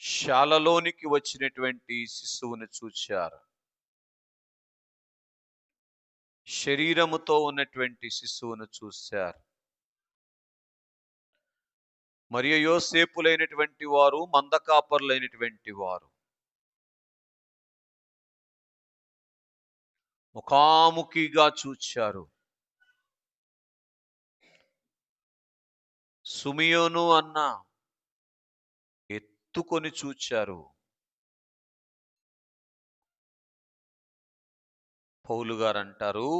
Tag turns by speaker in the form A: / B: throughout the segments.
A: శాలలోనికి వచ్చినటువంటి శిశువును చూచారు. శరీరముతో ఉన్నటువంటి శిశువును చూశారు. మరియు యోసేపులైనటువంటి వారు మందకాపరులైనటువంటి వారు. ముఖాముఖిగా చూచారు. సుమియోను అన్న ఎత్తుకొని చూచారు. పౌలు గారు అంటారు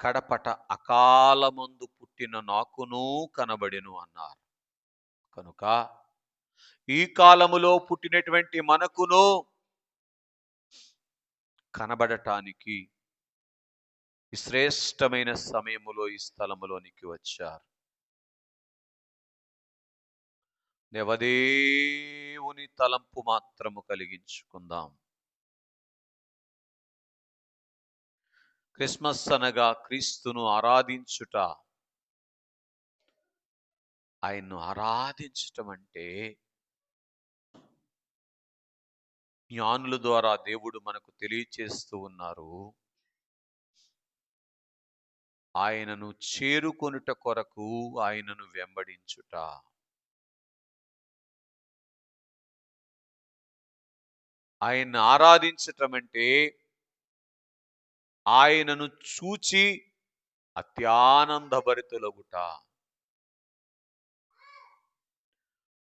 A: కడపట అకాలమందు పుట్టిన నాకును కనబడెను అన్నారు. కనుక ఈ కాలములో పుట్టినటువంటి మనకును కనబడటానికి శ్రేష్టమైన సమయములో ఈ స్థలములోనికి వచ్చారు. దేవదేవుని తలంపు మాత్రము కలిగించుకుందాం. క్రిస్మస్ అనగా క్రీస్తును ఆరాధించుట. ఆయన్ను ఆరాధించటం అంటే జ్ఞానుల ద్వారా దేవుడు మనకు తెలియచేస్తూ ఉన్నారు. ఆయనను చేరుకొనుట కొరకు ఆయనను వెంబడించుట. ఆయన్ని ఆరాధించటం అంటే ఆయనను చూచి అత్యానందభరితులగుట.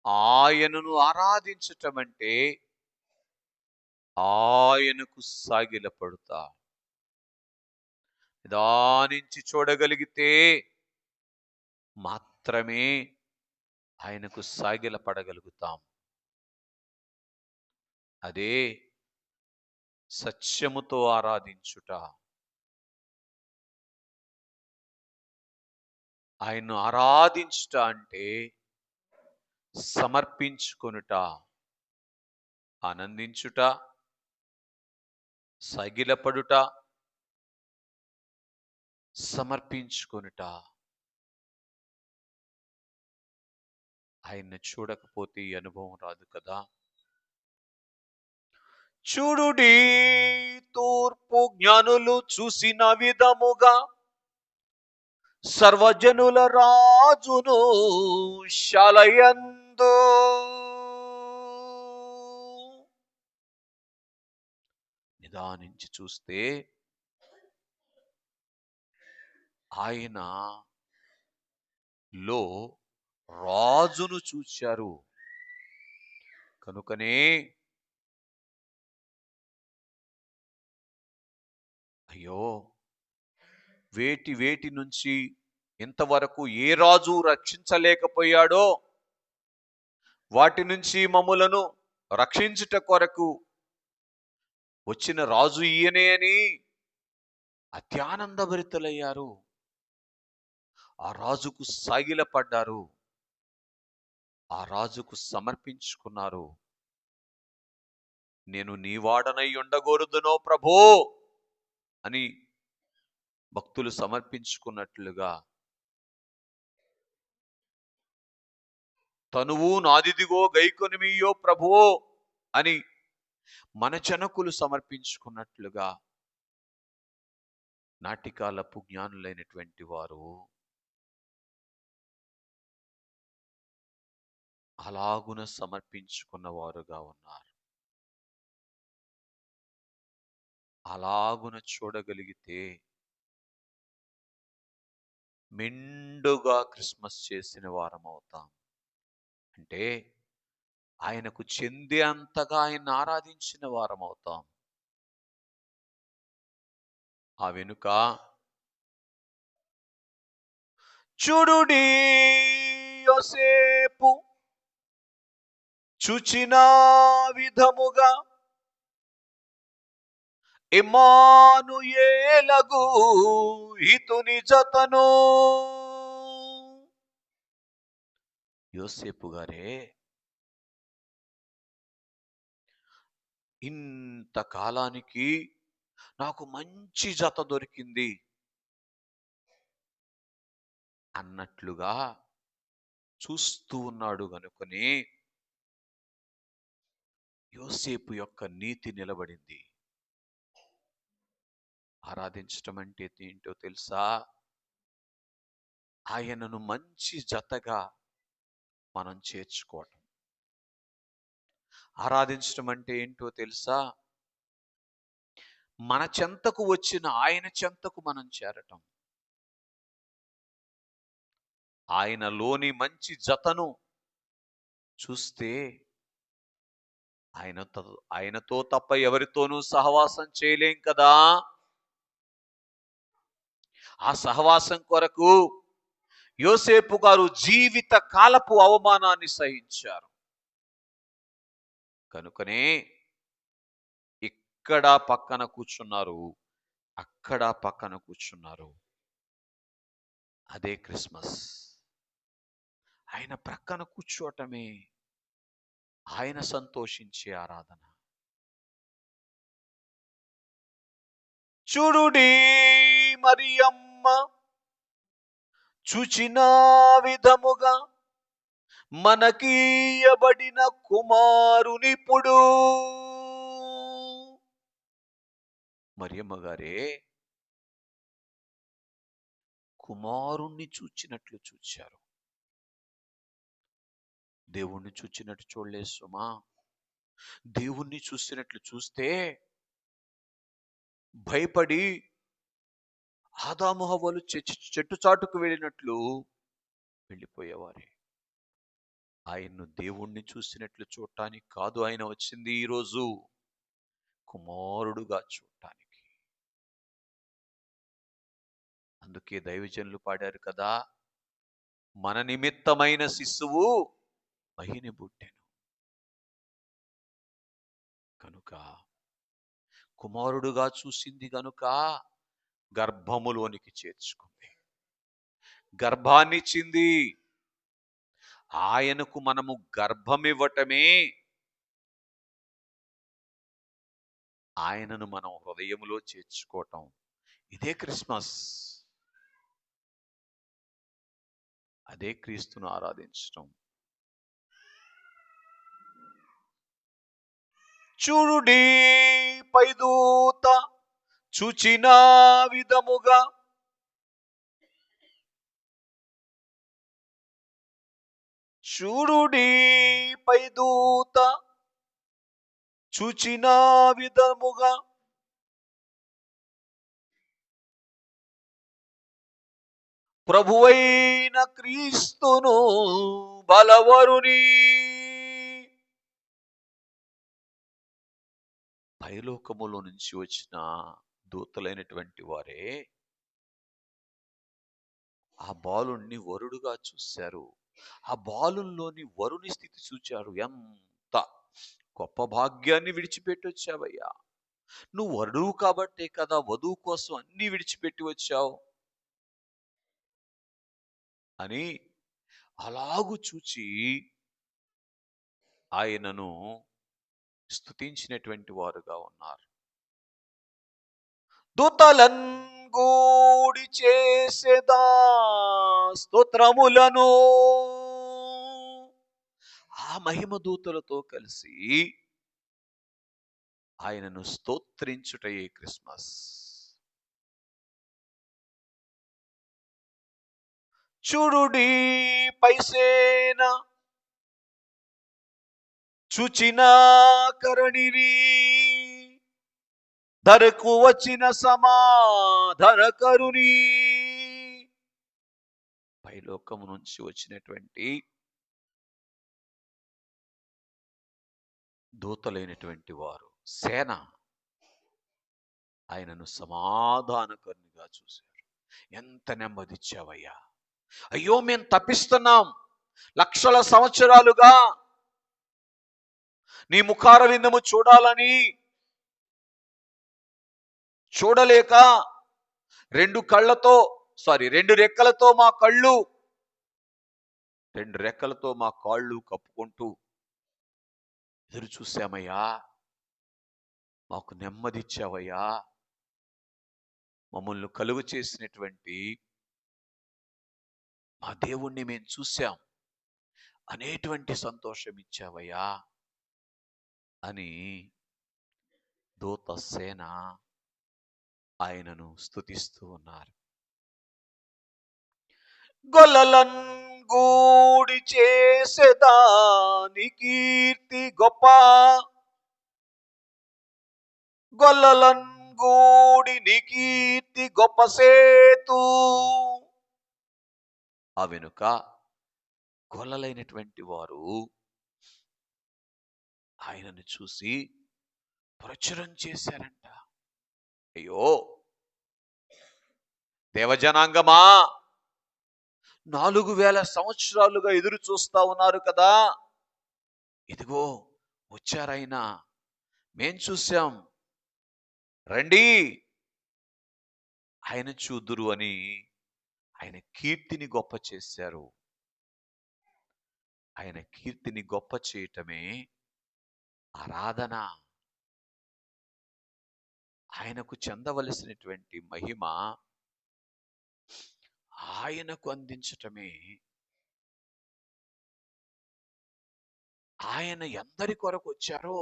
A: ఆయనను ఆరాధించటం అంటే ఆయనకు సాగిలపడుతా నిదానించి చూడగలిగితే మాత్రమే ఆయనకు సాగిలపడగలుగుతాం. అదే సత్యముతో ఆరాధించుట. ఆయన్ను ఆరాధించుట అంటే సమర్పించుకొనుట ఆనందించుట సగిలపడుట సమర్పించుకొనుట. ఆయన్ని చూడకపోతే ఈ అనుభవం రాదు కదా. చూడుడి తూర్పు జ్ఞానులు చూసిన విధముగా సర్వజనుల రాజును శలయందు నిదానించి చూస్తే ఆయన లో రాజును చూచారు కనుకనే అయ్యో! వేటి వేటి నుంచి ఇంతవరకు ఏ రాజు రక్షించలేకపోయాడో వాటి నుంచి మమ్ములను రక్షించుట కొరకు వచ్చిన రాజు ఈయనే అని అత్యానందభరితులయ్యారు. ఆ రాజుకు సాగిలపడ్డారు. ఆ రాజుకు సమర్పించుకున్నారు. నేను నీ వాడనై ఉండగోరుదునో ప్రభో! అని భక్తులు సమర్పించుకున్నట్లుగా తనువు నాదిదిగో గైకొనిమియో ప్రభువో అని మన జనకులు సమర్పించుకున్నట్లుగా నాటికాలపు జ్ఞానులైనటువంటి వారు అలాగున సమర్పించుకున్న వారుగా ఉన్నారు. అలాగున చూడగలిగితే మెండుగా క్రిస్మస్ చేసిన వారం అవుతాం అంటే ఆయనకు చెందే అంతగా ఆయన ఆరాధించిన వారం అవుతాం ఆ వెనుక చూడుడి యోసేపు చూచిన విధముగా ఇమానుయేలగు హితుని జతను. యోసేపు గారే ఇంత కాలానికి నాకు మంచి జత దొరికింది. అన్నట్లుగా చూస్తూ ఉన్నాడు కనుకొని యోసేపు యొక్క నీతి నిలబడింది. ఆరాధించటం అంటే ఏంటో తెలుసా? ఆయనను మంచి జతగా మనం చేర్చుకోవటం. ఆరాధించటం అంటే ఏంటో తెలుసా? మన చెంతకు వచ్చిన ఆయన చెంతకు మనం చేరటం. ఆయనలోని మంచి జతను చూస్తే ఆయనతో ఆయనతో తప్ప ఎవరితోనూ సహవాసం చేయలేం కదా? ఆ సహవాసం కొరకు యోసేపు గారు జీవిత కాలపు అవమానాన్ని సహించారు. కనుకనే ఇక్కడ పక్కన కూర్చున్నారు అక్కడ పక్కన కూర్చున్నారు. అదే క్రిస్మస్. ఆయన ప్రక్కన కూర్చోవటమే ఆయన సంతోషించే ఆరాధన. చూడుడీ మరియమ్మ చూచిన విధముగా మనకీయబడిన కుమారునిప్పుడు. మరియమ్మ గారే కుమారుణ్ణి చూచినట్లు చూచారు. దేవుణ్ణి చూచినట్టు చూడలేదు సుమా. దేవుణ్ణి చూసినట్లు చూస్తే భయపడి ఆదామహవలు చెట్టు చాటుకు వెళ్ళినట్లు వెళ్ళిపోయేవారే. ఆయన్ను దేవుణ్ణి చూసినట్లు చూడటానికి కాదు ఆయన వచ్చింది ఈరోజు కుమారుడుగా చూడటానికి. అందుకే దైవజనులు పాడారు కదా మన నిమిత్తమైన శిశువు మహిని బుట్టెను కనుక కుమారుడుగా చూసింది గనుక గర్భములోనికి చేర్చుకుంది. గర్భాన్నిచ్చింది. ఆయనకు మనము గర్భమివ్వటమే. ఆయనను మనం హృదయములో చేర్చుకోవటం. ఇదే క్రిస్మస్. అదే క్రీస్తును ఆరాధించటం. చూడుడి పైదూత చూచిన విధముగా చూడుడి పైదూత చూచిన విధముగా ప్రభువైన క్రీస్తును బలవరుని. పైలోకములో నుంచి వచ్చిన దూతలైనటువంటి వారే ఆ బాలుణ్ణి వరుడుగా చూశారు. ఆ బాలుల్లోని వరుని స్థితి చూచారు. ఎంత గొప్ప భాగ్యాన్ని విడిచిపెట్టి వచ్చావయ్యా నువ్వు వరుడువు కాబట్టే కదా వధువు కోసం అన్ని విడిచిపెట్టి వచ్చావు. అని అలాగు చూచి ఆయనను స్తుతించినటువంటి వారుగా ఉన్నారు. దూతలన్ గూడి చేసేదా స్తోత్రములను. ఆ మహిమ దూతలతో కలిసి ఆయనను స్తోత్రించుటయే క్రిస్మస్. చూడుడి పైసేన చూచిన కరణిరీ ధరకు వచ్చిన సమాధనకరుని పైలోకము నుంచి వచ్చినటువంటి దూతలైనటువంటి వారు సేన ఆయనను సమాధానకరునిగా చూశారు. ఎంత నెమ్మదిచ్చావయ్యా అయ్యో మేము తప్పిస్తున్నాం. లక్షల సంవత్సరాలుగా నీ ముఖార విందము చూడాలని చూడలేక రెండు కళ్ళతో సారీ రెండు రెక్కలతో మా కళ్ళు రెండు రెక్కలతో మా కాళ్ళు కప్పుకుంటూ ఎదురు చూశామయ్యా. మాకు నెమ్మదిచ్చావయ్యా మమ్మల్ని కలుగు చేసినటువంటి మా దేవుణ్ణి మేము చూశాం. అనేటువంటి సంతోషం ఇచ్చావయ్యా. అని దూత సేన ఆయనను స్థుతిస్తూ ఉన్నారు. గొల్లలన్ గూడి చేసేదాని కీర్తి గొప్ప. గొల్లలన్ గూడి నీ కీర్తి గొప్ప సేతు. ఆ వెనుక గొల్లలైనటువంటి వారు ఆయనను చూసి ప్రచురం చేశారంట. అయ్యో! దేవజనాంగమా? నాలుగు వేల సంవత్సరాలుగా ఎదురు చూస్తా ఉన్నారు కదా! ఇదిగో వచ్చారైనా మేం చూశాం. రండి! ఆయన చూదురు అని ఆయన కీర్తిని గొప్ప చేశారు. ఆయన కీర్తిని గొప్ప చేయటమే ఆరాధన. ఆయనకు చెందవలసినటువంటి మహిమ ఆయనకు అందించటమే. ఆయన ఎందరి కొరకు వచ్చారో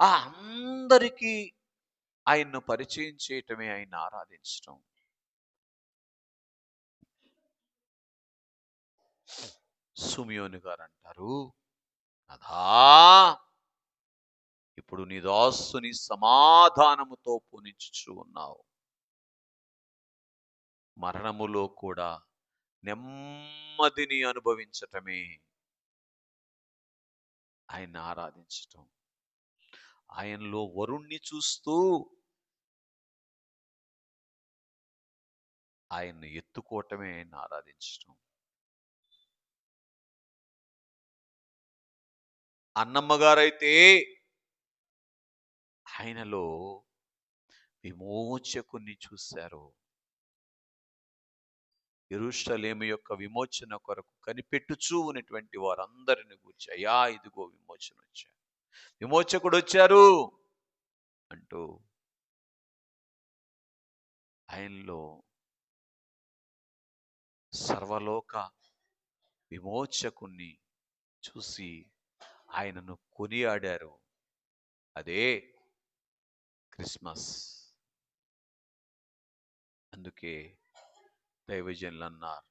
A: ఆ అందరికీ ఆయన్ను పరిచయం చేయటమే ఆయన ఆరాధించటం. సుమియోని గారు అంటారు అదా ఇప్పుడు నీ దాసుని సమాధానముతో పూనించుచు ఉన్నావు. మరణములో కూడా నెమ్మదిని అనుభవించటమే ఆయన్ని ఆరాధించటం. ఆయనలో వరుణ్ణి చూస్తూ ఆయన్ని ఎత్తుకోవటమే ఆయన్ని ఆరాధించటం. అన్నమ్మ గారైతే ఆయనలో విమోచకుని చూశారు. ఎరుషలేము యొక్క విమోచన కొరకు కనిపెట్టుచూ ఉన్నటువంటి వారందరిని గురించి అయ్యా ఇదిగో విమోచన వచ్చారు విమోచకుడు వచ్చారు అంటూ ఆయనలో సర్వలోక విమోచకుణ్ణి చూసి ఆయనను కొనియాడారు. అదే క్రిస్మస్ అందుకే దైవజనులు అన్నారు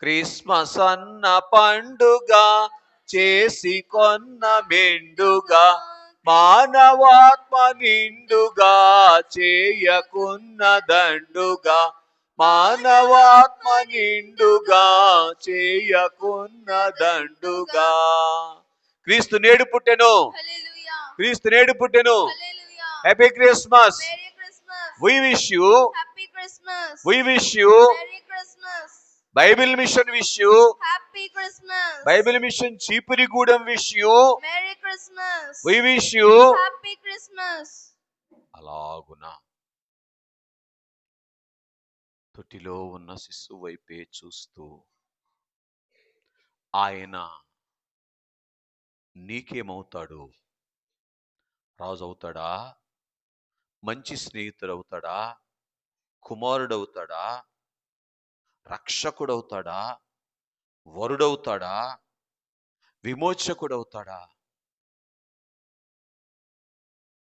A: క్రిస్మస్ అన్న పండుగ చేసి కొన్న మెండుగా మానవాత్మ నిండుగా చేయకున్న దండుగా మానవాత్మ నిండుగా చేయకున్న దండుగా క్రీస్తు నేడు పుట్టెను. క్రీస్తు నేడు పుట్టెను. Happy Christmas we wish you we wish you Bible mission wish you Bible mission Cheepuri wish you we wish you అలాగునా. తొట్టిలో ఉన్న శిశు వైపే చూస్తూ ఆయన నీకేమవుతాడు? రాజు అవుతాడా మంచి స్నేహితుడు అవుతాడా కుమారుడవుతాడా? రక్షకుడవుతాడా? వరుడవుతాడా? విమోచకుడవుతాడా?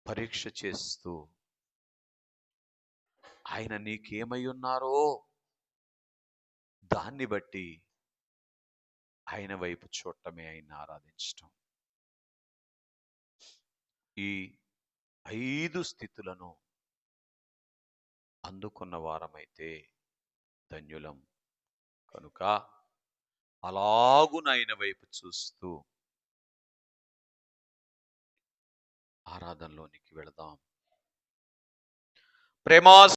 A: పరీక్ష చేస్తూ ఆయన నీకేమై ఉన్నారో? దాన్ని బట్టి ఆయన వైపు చూడటమే ఆయన ఆరాధించటం. ఈ ఐదు స్థితులను అందుకున్న వారమైతే ధన్యులం. కనుక అలాగునైన వైపు చూస్తూ ఆరాధనలోనికి వెళదాం. ప్రేమా